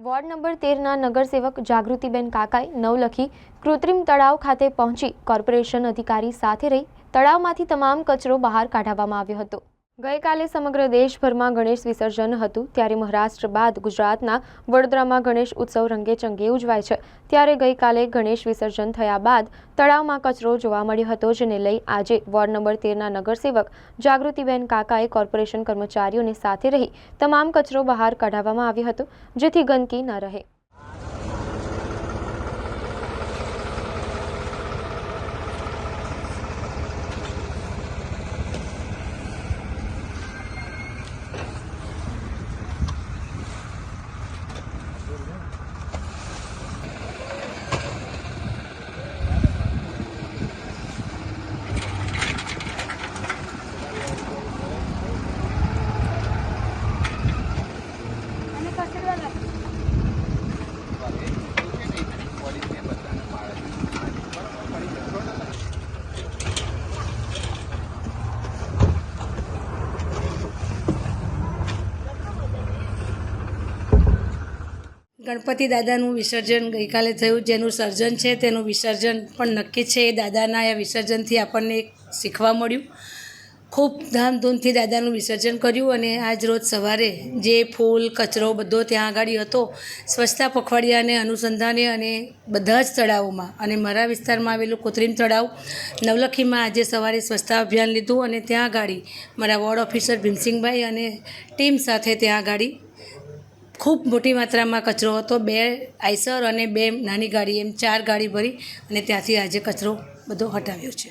Ward number તેરના નગરસેવક જાગૃતિબેન કાકાએ નવલખી કૃત્રિમ તળાવ ખાતે પહોંચી કોર્પોરેશન અધિકારી સાથે રહી તળાવમાંથી તમામ કચરો બહાર કાઢવામાં આવ્યો હતો. ગઈકાલે સમગ્ર દેશભરમાં ગણેશ વિસર્જન હતું. ત્યારે મહારાષ્ટ્ર બાદ ગુજરાતના વડોદરામાં ગણેશ ઉત્સવ રંગેચંગે ઉજવાય છે. ત્યારે ગઈકાલે ગણેશ વિસર્જન થયા બાદ તળાવમાં કચરો જોવા મળ્યો હતો, જેને લઈ આજે વોર્ડ નંબર તેરના નગરસેવક જાગૃતિબેન કાકાએ કોર્પોરેશન કર્મચારીઓને સાથે રહી તમામ કચરો બહાર કાઢવામાં આવ્યો હતો, જેથી ગંદકી ન રહે. ગણપતિ દાદાનું વિસર્જન ગઈકાલે થયું, જેનું સર્જન છે તેનું વિસર્જન પણ નક્કી છે. એ દાદાના આ વિસર્જનથી આપણને શીખવા મળ્યું. ખૂબ ધામધૂમથી દાદાનું વિસર્જન કર્યું અને આજ રોજ સવારે જે ફૂલ, કચરો બધો ત્યાં આગળ હતો, સ્વચ્છતા પખવાડિયાને અનુસંધાને અને બધા જ તળાવોમાં અને મારા વિસ્તારમાં આવેલું કૃત્રિમ તળાવ, નવલખીમાં આજે સવારે સ્વચ્છતા અભિયાન લીધું અને ત્યાં આગળ મારા વોર્ડ ઓફિસર ભીમસિંહભાઈ અને ટીમ સાથે ત્યાં આગળ ખૂબ મોટી માત્રામાં કચરો હતો, બે આઈસર અને બે નાની ગાડી, એમ ચાર ગાડી ભરી અને ત્યાંથી આજે કચરો બધો હટાવ્યો છે.